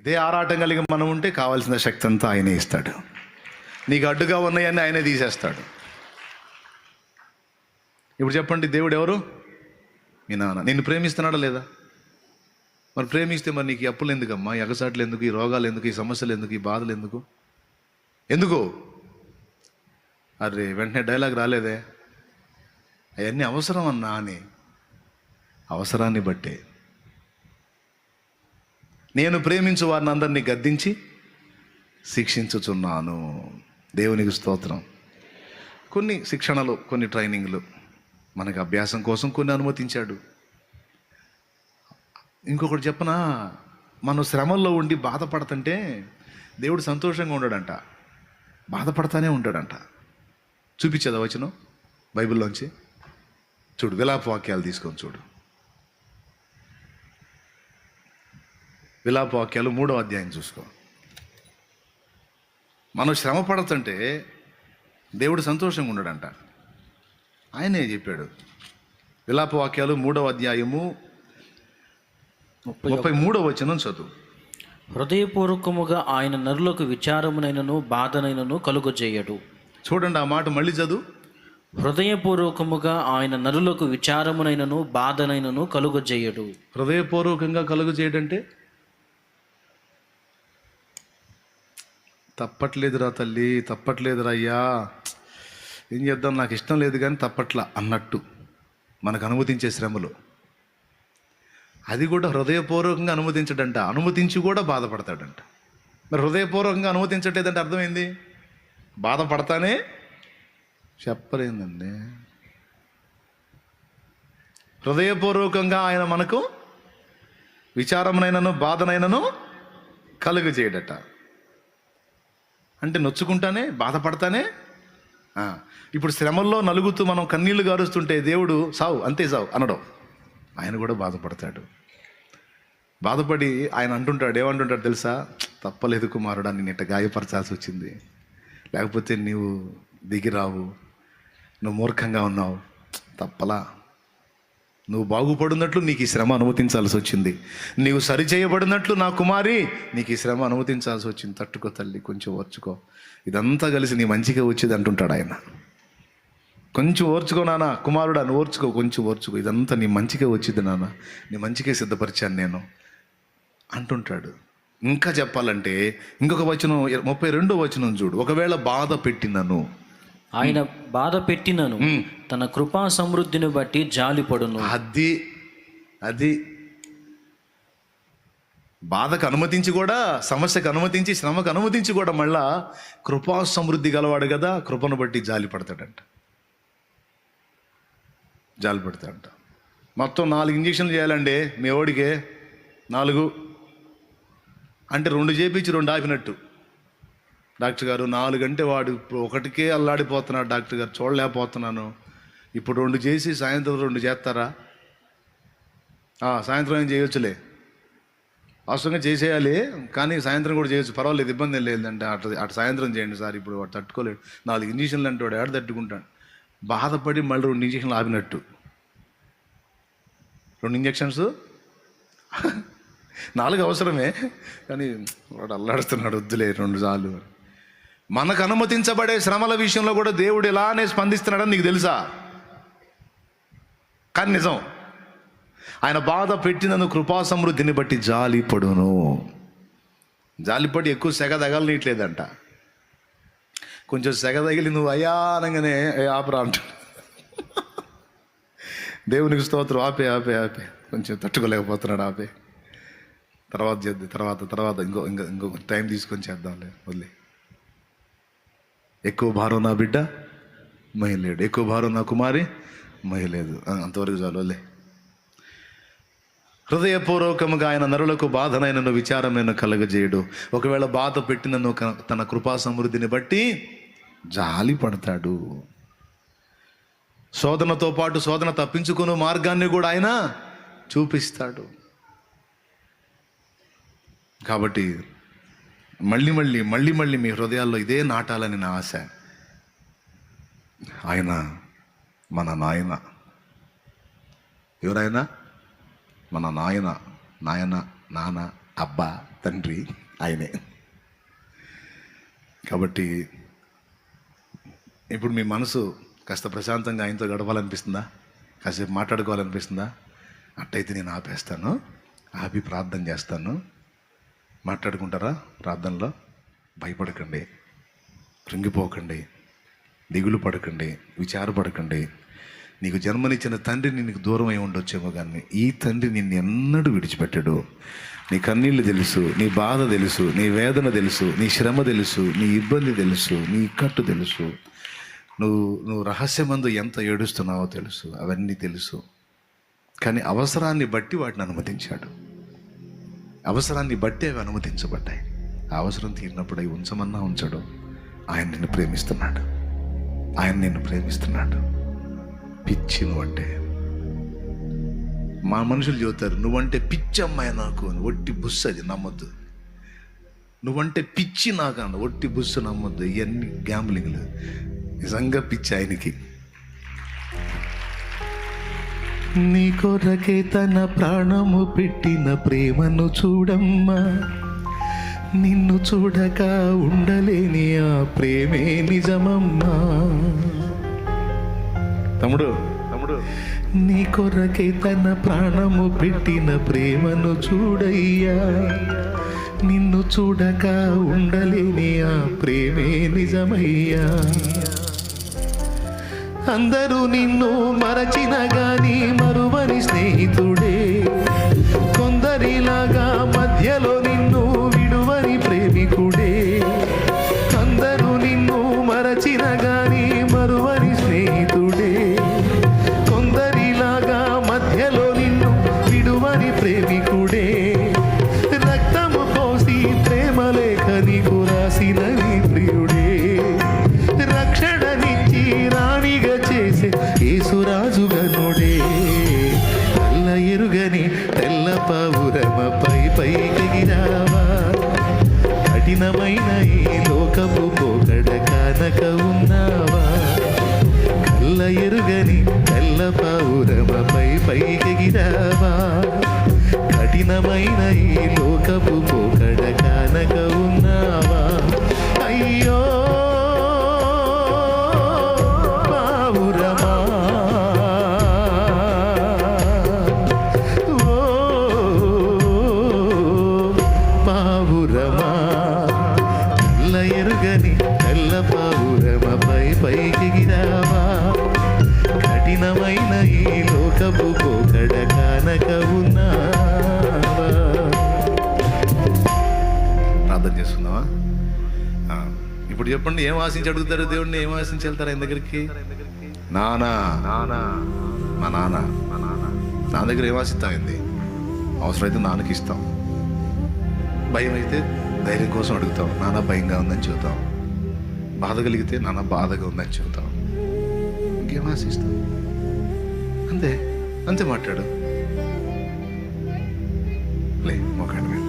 ఇదే ఆరాటం కలిగి మనం ఉంటే కావాల్సిన శక్తి అంతా ఆయనే ఇస్తాడు. నీకు అడ్డుగా ఉన్నాయన్నీ ఆయనే తీసేస్తాడు. ఇప్పుడు చెప్పండి దేవుడు ఎవరు? మీ నాన్న. నిన్ను ప్రేమిస్తున్నాడా లేదా? మరి ప్రేమిస్తే మరి నీకు అప్పులు ఎందుకమ్మా? ఈ ఎగసాట్లు ఎందుకు? ఈ రోగాలు ఎందుకు? ఈ సమస్యలు ఎందుకు? ఈ బాధలు ఎందుకు? ఎందుకు? అరే వెంటనే డైలాగ్ రాలేదే? అవన్నీ అవసరం అన్నా అని. అవసరాన్ని బట్టే. నేను ప్రేమించు వారిని అందరినీ గద్దించి శిక్షించుచున్నాను. దేవునికి స్తోత్రం. కొన్ని శిక్షణలు కొన్ని ట్రైనింగ్లు మనకి అభ్యాసం కోసం కొన్ని అనుమతించాడు. ఇంకొకటి చెప్పనా మనం శ్రమల్లో ఉండి బాధపడుతుంటే దేవుడు సంతోషంగా ఉండడంట. బాధపడతానే ఉంటాడంట. చూపించేదా వచనం? బైబిల్లోంచి? చూడు విలాప వాక్యాలు తీసుకొని చూడు. విలాప వాక్యాలు మూడో అధ్యాయం చూసుకో. మనం శ్రమ పడుతుంటే దేవుడు సంతోషంగా ఉండడంట ఆయనే చెప్పాడు. విలాప వాక్యాలు మూడవ అధ్యాయము ముప్పై మూడవ వచనం చదువు. హృదయపూర్వకముగా ఆయన నరులకు విచారమునైనను బాధనైనను కలుగజేయడు చూడండి ఆ మాట మళ్ళీ చదువు. హృదయపూర్వకముగా ఆయన నరులకు విచారమునైనను బాధనైనను కలుగజేయడు హృదయపూర్వకంగా కలుగు తప్పట్లేదురా తల్లి తప్పట్లేదురా అయ్యా. ఏం చేద్దాం నాకు ఇష్టం లేదు కానీ తప్పట్లా అన్నట్టు మనకు అనుమతించే శ్రమలు. అది కూడా హృదయపూర్వకంగా అనుమతించడంట. అనుమతించి కూడా బాధపడతాడంట. మరి హృదయపూర్వకంగా అనుమతించట్లేదంటే అర్థమైంది? బాధపడతానే చెప్పలేదండి. హృదయపూర్వకంగా ఆయన మనకు విచారమునైనను బాధనైనను కలుగు చేయడట అంటే నొచ్చుకుంటానే బాధపడతానే? ఇప్పుడు శ్రమల్లో నలుగుతూ మనం కన్నీళ్ళు గారుస్తుంటే దేవుడు సావు అంతే సావు అనడం. ఆయన కూడా బాధపడతాడు. బాధపడి ఆయన అంటుంటాడు ఏమంటుంటాడు తెలుసా? తప్పలేదు కుమారుడా నేను ఇట్ట గాయపరచాల్సి వచ్చింది. లేకపోతే నీవు దిగిరావు నువ్వు మూర్ఖంగా ఉన్నావు. తప్పలా నువ్వు బాగుపడినట్లు నీకు ఈ శ్రమ అనుమతించాల్సి వచ్చింది. నీవు సరిచేయబడినట్లు నా కుమారి నీకు ఈ శ్రమ అనుమతించాల్సి వచ్చింది. తట్టుకో తల్లి కొంచెం ఓర్చుకో. ఇదంతా కలిసి నీ మంచిగా వచ్చేది అంటుంటాడు ఆయన. కొంచెం ఓర్చుకో నాన్న కుమారుడు అని ఓర్చుకో కొంచెం ఓర్చుకో. ఇదంతా నీ మంచిగా వచ్చింది నాన్న. నీ మంచిగా సిద్ధపరిచాను నేను అంటుంటాడు. ఇంకా చెప్పాలంటే ఇంకొక వచనం ముప్పై రెండో వచనం చూడు. ఒకవేళ బాధ పెట్టినను ఆయన బాధ పెట్టినను. తన కృపా సమృద్ధిని బట్టి జాలిపడును అది అది బాధకు అనుమతించి కూడా సమస్యకు అనుమతించి శ్రమకు అనుమతించి కూడా మళ్ళా కృపా సమృద్ధి గలవాడు కదా కృపను బట్టి జాలి పడతాడంట. జాలి పడతాడంట. మొత్తం నాలుగు ఇంజక్షన్లు చేయాలండి మీ ఓడికే. నాలుగు. అంటే రెండు చేపించి రెండు ఆపినట్టు. డాక్టర్ గారు నాలుగు అంటే వాడు ఇప్పుడు ఒకటికే అల్లాడిపోతున్నాడు డాక్టర్ గారు చూడలేకపోతున్నాను. ఇప్పుడు రెండు చేసి సాయంత్రం రెండు చేస్తారా? సాయంత్రం ఏం చేయొచ్చులే. అవసరంగా చేసేయాలి కానీ సాయంత్రం కూడా చేయొచ్చు. పర్వాలేదు ఇబ్బంది ఏం లేదంటే అటు అటు సాయంత్రం చేయండి సార్ ఇప్పుడు వాడు తట్టుకోలేడు. నాలుగు ఇంజక్షన్లు అంటే వాడు ఏడు తట్టుకుంటాడు? బాధపడి మళ్ళీ రెండు ఇంజక్షన్లు ఆపినట్టు. రెండు ఇంజక్షన్స్? నాలుగు అవసరమే కానీ వాడు అల్లాడుతున్నాడు వద్దులే రెండు సార్లు మనకు అనుమతించబడే శ్రమల విషయంలో కూడా దేవుడు ఎలానే స్పందిస్తున్నాడని నీకు తెలుసా? కానీ నిజం. ఆయన బాధ పెట్టినను కృపాసమృద్ధిని బట్టి జాలిపడును జాలిపడి ఎక్కువ సెగ తగలనీయట్లేదంట. కొంచెం సెగ తగిలి నువ్వు అయానంగానే ఆపరా అంట. దేవునికి స్తోత్రం. ఆపే ఆపే ఆపే. కొంచెం తట్టుకోలేకపోతున్నాడు ఆపే. తర్వాత చేద్దాం తర్వాత తర్వాత ఇంకో ఇంకో ఇంకో టైం తీసుకొని చేద్దాంలే వదిలే. ఎక్కువ భారం నా బిడ్డ మహిళడు ఎక్కువ భారం నా కుమారి మహిళలేదు. అంతవరకు చాలు హృదయపూర్వకముగా ఆయన నరులకు బాధనైనను విచారమైన కలగజేయడు. ఒకవేళ బాధ పెట్టినను తన కృపా సమృద్ధిని బట్టి జాలి పడతాడు. శోధనతో పాటు శోధన తప్పించుకునే మార్గాన్ని కూడా ఆయన చూపిస్తాడు. కాబట్టి మళ్ళీ మళ్ళీ మళ్ళీ మళ్ళీ మీ హృదయాల్లో ఇదే నాటాలని నా ఆశ. ఆయన మన నాయన. ఎవరైనా మన నాయన నాయన నాన్న అబ్బా తండ్రి ఆయనే. కాబట్టి ఇప్పుడు మీ మనసు కాస్త ప్రశాంతంగా ఆయనతో గడపాలనిపిస్తుందా? కాసేపు మాట్లాడుకోవాలనిపిస్తుందా? అట్టయితే నేను ఆపేస్తాను. ఆపి ప్రార్థన చేస్తాను. మాట్లాడుకుంటారా? ప్రార్థనలో భయపడకండి కృంగిపోకండి దిగులు పడకండి విచారపడకండి నీకు జన్మనిచ్చిన తండ్రి నీకు దూరమై ఉండొచ్చేమో కానీ ఈ తండ్రి నిన్ను ఎన్నడూ విడిచిపెట్టాడు. నీ కన్నీళ్ళు తెలుసు నీ బాధ తెలుసు నీ వేదన తెలుసు నీ శ్రమ తెలుసు నీ ఇబ్బంది తెలుసు నీ ఇక్కట్టు తెలుసు. నువ్వు నువ్వు రహస్యమందు ఎంత ఏడుస్తున్నావో తెలుసు అవన్నీ తెలుసు. కానీ అవసరాన్ని బట్టి వాటిని అనుమతించాడు. అవసరాన్ని బట్టి అవి అనుమతించబడ్డాయి. ఆ అవసరం తీరినప్పుడు అవి ఉంచమన్నా ఉంచడు. ఆయన నిన్ను ప్రేమిస్తున్నాడు. ఆయన నిన్ను ప్రేమిస్తున్నాడు. పిచ్చి నువ్వంటే మా మనుషులు చెబుతారు నువ్వంటే పిచ్చి అమ్మాయి నాకు అని. ఒట్టి బుస్సు అది నమ్మొద్దు. నువ్వంటే పిచ్చి నాకు అన్న ఒట్టి బుస్సు నమ్మొద్దు. ఇవన్నీ గ్యాంబ్లింగ్లు. నిజంగా పిచ్చి ఆయనకి. నీ కొరకే తన ప్రాణము పెట్టిన ప్రేమను చూడమ్మా. నిన్ను చూడక ఉండలేని ఆ ప్రేమే నిజమమ్మా. తమ్ముడు. తమ్ముడు. నీ కొరకే తన ప్రాణము పెట్టిన ప్రేమను చూడయ్యా. నిన్ను చూడక ఉండలేని ఆ ప్రేమే నిజమయ్యా. అందరూ నిన్ను మరచిన ఎరుగని తెల్ల పావురమపై పైకెగిరావా కఠినమైన ఈ లోకపు పోకడ కానక ఉన్నావా? కళ్ళ ఎరుగని తెల్ల పావురమపై పైకెగిరావా ఇప్పుడు చెప్పండి ఏం ఆశించి అడుగుతారు దేవుడిని ఏం ఆశించి వెళ్తారు ఆయన దగ్గరికి? నానా. నానా. మా నాన్న. మా నాన్న నా దగ్గర ఏం ఆశిస్తామైంది అవసరమైతే నాన్నకి ఇస్తాం. భయం అయితే ధైర్యం కోసం అడుగుతాం. నాన్న భయంగా ఉందని చెబుతాం. బాధ కలిగితే నాన్న బాధగా ఉందని చెబుతాం. ఇంకేం ఆశిస్తాం అంతే. అంతే మాట్లాడు. లే మొక్కడి